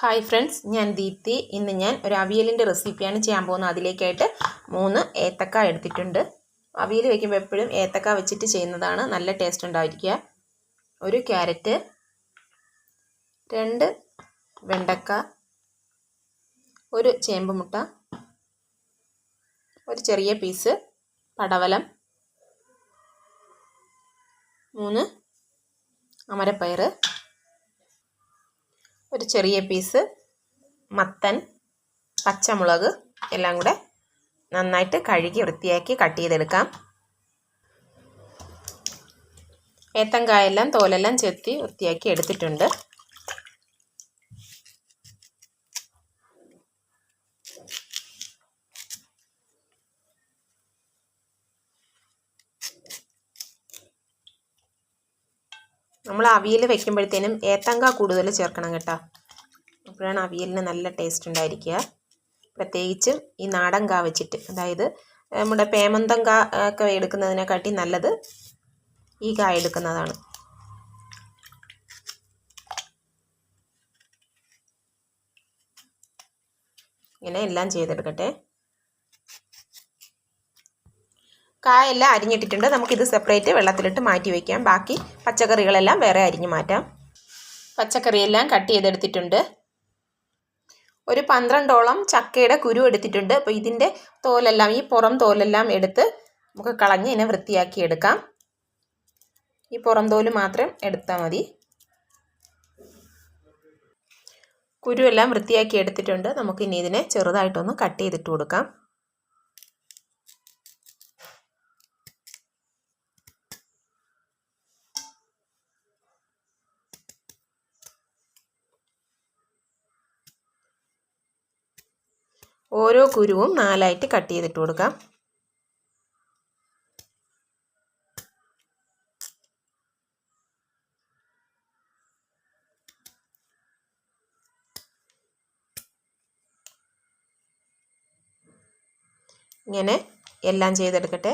Hi friends ഞാൻ ദീപ്തി. ഇന്ന് ഞാൻ ഒരു അവിയലിന്റെ റെസിപ്പിയാണ് ചെയ്യാൻ പോകുന്നത്. അതിലേക്കായിട്ട് മൂന്ന് ഏത്തക്ക എടുത്തിട്ടുണ്ട്. അവിയൽ വയ്ക്കുമ്പോൾ എപ്പോഴും ഏത്തക്ക വെച്ചിട്ട് ചെയ്യുന്നതാണ് നല്ല ടേസ്റ്റ് ഉണ്ടായിരിക്കുക. ഒരു ക്യാരറ്റ് രണ്ട് വെണ്ടക്ക ഒരു ചേമ്പ് മുട്ട ഒരു ചെറിയ പീസ് പടവലം മൂന്ന് അമരപ്പയർ ഒരു ചെറിയ പീസ് മത്തൻ പച്ചമുളക് എല്ലാം കൂടെ നന്നായിട്ട് കഴുകി വൃത്തിയാക്കി കട്ട് ചെയ്തെടുക്കാം. ഏത്തങ്കായെല്ലാം തോലെല്ലാം ചെത്തി വൃത്തിയാക്കി എടുത്തിട്ടുണ്ട്. നമ്മൾ അവിയൽ വയ്ക്കുമ്പോഴത്തേനും ഏത്തങ്ക കൂടുതൽ ചേർക്കണം കേട്ടോ. അപ്പോഴാണ് അവിയലിന് നല്ല ടേസ്റ്റ് ഉണ്ടായിരിക്കുക. പ്രത്യേകിച്ചും ഈ നാടൻ കാ വെച്ചിട്ട്. അതായത് നമ്മുടെ പേമന്തം കാ ഒക്കെ എടുക്കുന്നതിനെക്കാട്ടി നല്ലത് ഈ കായ എടുക്കുന്നതാണ്. ഇങ്ങനെ എല്ലാം ചെയ്തെടുക്കട്ടെ. കായെല്ലാം അരിഞ്ഞിട്ടിട്ടുണ്ട്. നമുക്കിത് സെപ്പറേറ്റ് വെള്ളത്തിലിട്ട് മാറ്റി വയ്ക്കാം ബാക്കി പച്ചക്കറികളെല്ലാം വേറെ അരിഞ്ഞ് മാറ്റാം. പച്ചക്കറിയെല്ലാം കട്ട് ചെയ്തെടുത്തിട്ടുണ്ട്. ഒരു പന്ത്രണ്ടോളം ചക്കയുടെ കുരു എടുത്തിട്ടുണ്ട്. അപ്പോൾ ഇതിന്റെ തോലെല്ലാം ഈ പുറം തോലെല്ലാം എടുത്ത് നമുക്ക് കളഞ്ഞ് ഇതിനെ വൃത്തിയാക്കി എടുക്കാം. ഈ പുറം തോൽ മാത്രം എടുത്താൽ മതി. കുരുവെല്ലാം വൃത്തിയാക്കി എടുത്തിട്ടുണ്ട്. നമുക്കിനി ഇതിനെ ചെറുതായിട്ടൊന്ന് കട്ട് ചെയ്തിട്ട് കൊടുക്കാം. ഓരോ കുരുവും നാലായിട്ട് കട്ട് ചെയ്തിട്ട് കൊടുക്കാം. ഇങ്ങനെ എല്ലാം ചെയ്തെടുക്കട്ടെ.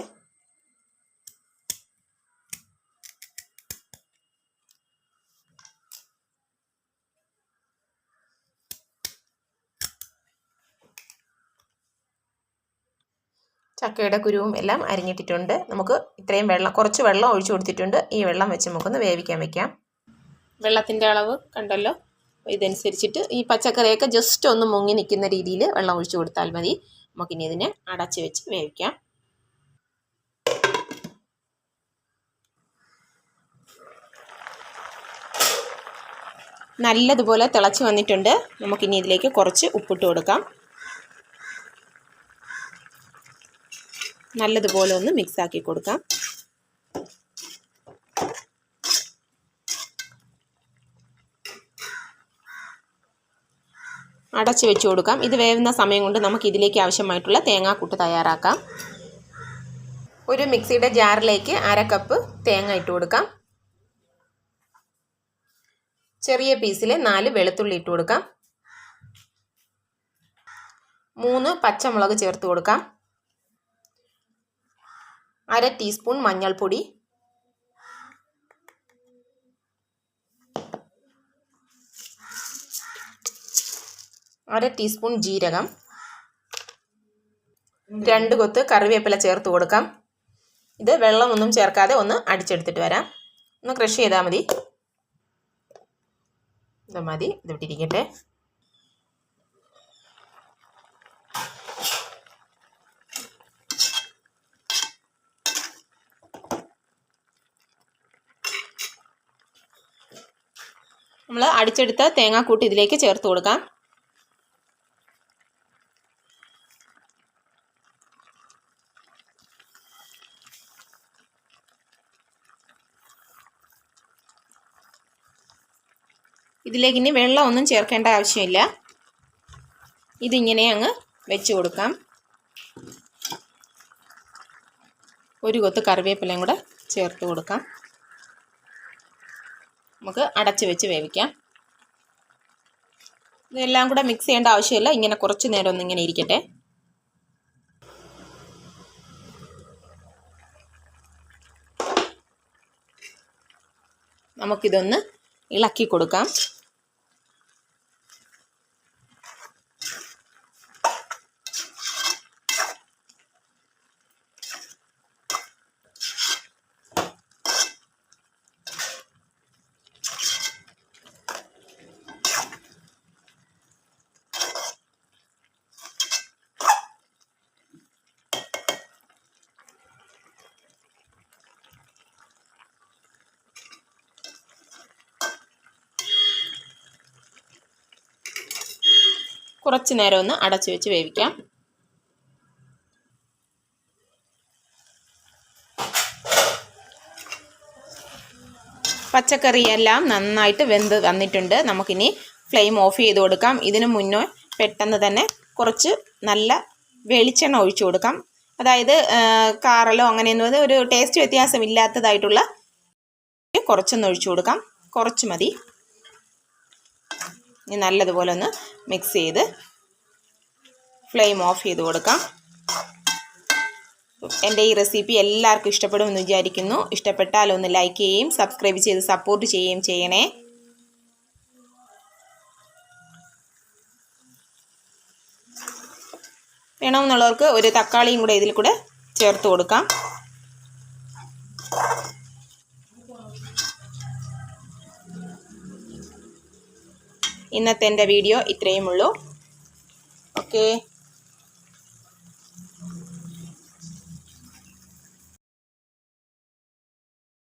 ചക്കയുടെ കുരുവും എല്ലാം അരിഞ്ഞിട്ടിട്ടുണ്ട്. നമുക്ക് ഇത്രയും വെള്ളം കുറച്ച് വെള്ളം ഒഴിച്ചു കൊടുത്തിട്ടുണ്ട്. ഈ വെള്ളം വെച്ച് നമുക്കൊന്ന് വേവിക്കാൻ വെക്കാം. വെള്ളത്തിന്റെ അളവ് കണ്ടല്ലോ? ഇതനുസരിച്ചിട്ട് ഈ പച്ചക്കറിയൊക്കെ ജസ്റ്റ് ഒന്ന് മുങ്ങി നിൽക്കുന്ന രീതിയിൽ വെള്ളം ഒഴിച്ചു കൊടുത്താൽ മതി. നമുക്കിനി ഇതിനെ അടച്ച് വെച്ച് വേവിക്കാം. നല്ലതുപോലെ തിളച്ച് വന്നിട്ടുണ്ട്. നമുക്കിനി ഇതിലേക്ക് കുറച്ച് ഉപ്പിട്ട് കൊടുക്കാം. നല്ലതുപോലെ ഒന്ന് മിക്സ് ആക്കി കൊടുക്കാം. അടച്ച് വെച്ച് കൊടുക്കാം. ഇത് വേവുന്ന സമയം കൊണ്ട് നമുക്ക് ഇതിലേക്ക് ആവശ്യമായിട്ടുള്ള തേങ്ങാക്കൂട്ട് തയ്യാറാക്കാം. ഒരു മിക്സിയുടെ ജാറിലേക്ക് അര കപ്പ് തേങ്ങ ഇട്ട് കൊടുക്കാം. ചെറിയ പീസിൽ നാല് വെളുത്തുള്ളി ഇട്ട് കൊടുക്കാം. മൂന്ന് പച്ചമുളക് ചേർത്ത് കൊടുക്കാം. അര ടീസ്പൂൺ മഞ്ഞൾപ്പൊടി. അര ടീസ്പൂൺ ജീരകം. രണ്ട് കൊത്ത് കറിവേപ്പില ചേർത്ത് കൊടുക്കാം. ഇത് വെള്ളമൊന്നും ചേർക്കാതെ ഒന്ന് അടിച്ചെടുത്തിട്ട് വരാം. ഒന്ന് ക്രഷ് ചെയ്താൽ മതി. ഇത് മതി. ഇത് നമ്മൾ അടിച്ചെടുത്ത തേങ്ങാക്കൂട്ട് ഇതിലേക്ക് ചേർത്ത് കൊടുക്കാം. ഇതിലേക്ക് ഇനി വെള്ളമൊന്നും ചേർക്കേണ്ട ആവശ്യമില്ല. ഇതിങ്ങനെ അങ്ങ് വെച്ച് കൊടുക്കാം. ഒരു കൊത്ത് കറിവേപ്പിലയും കൂടെ ചേർത്ത് കൊടുക്കാം. നമുക്ക് അടച്ച് വെച്ച് വേവിക്കാം. ഇതെല്ലാം കൂടെ മിക്സ് ചെയ്യേണ്ട ആവശ്യമില്ല. ഇങ്ങനെ കുറച്ച് നേരം ഒന്ന് ഇങ്ങനെ ഇരിക്കട്ടെ. നമുക്കിതൊന്ന് ഇളക്കി കൊടുക്കാം. കുറച്ച് നേരം ഒന്ന് അടച്ചു വെച്ച് വേവിക്കാം. പച്ചക്കറിയെല്ലാം നന്നായിട്ട് വെന്ത് വന്നിട്ടുണ്ട്. നമുക്കിനി ഫ്ലെയിം ഓഫ് ചെയ്ത് കൊടുക്കാം. ഇതിനു മുന്നേ പെട്ടെന്ന് തന്നെ കുറച്ച് നല്ല വെളിച്ചെണ്ണ ഒഴിച്ചു കൊടുക്കാം. അതായത് കാറലോ അങ്ങനെയൊന്നും ഒരു ടേസ്റ്റ് വ്യത്യാസമില്ലാത്തതായിട്ടുള്ള കുറച്ചൊന്ന് ഒഴിച്ചു കൊടുക്കാം. കുറച്ച് മതി. ഇനി നല്ലതുപോലെ ഒന്ന് മിക്സ് ചെയ്ത് ഫ്ലെയിം ഓഫ് ചെയ്ത് കൊടുക്കാം. എന്റെ ഈ റെസിപ്പി എല്ലാവർക്കും ഇഷ്ടപ്പെടുമെന്ന് വിചാരിക്കുന്നു. ഇഷ്ടപ്പെട്ടാൽ ഒന്ന് ലൈക്ക് ചെയ്യുകയും സബ്സ്ക്രൈബ് ചെയ്ത് സപ്പോർട്ട് ചെയ്യുകയും ചെയ്യണേ. വേണമെന്നുള്ളവർക്ക് ഒരു തക്കാളിയും കൂടെ ഇതിൽ കൂടെ ചേർത്ത് കൊടുക്കാം. ഇന്നത്തെ എന്റെ വീഡിയോ ഇത്രയും ഉള്ളൂ. ഓക്കേ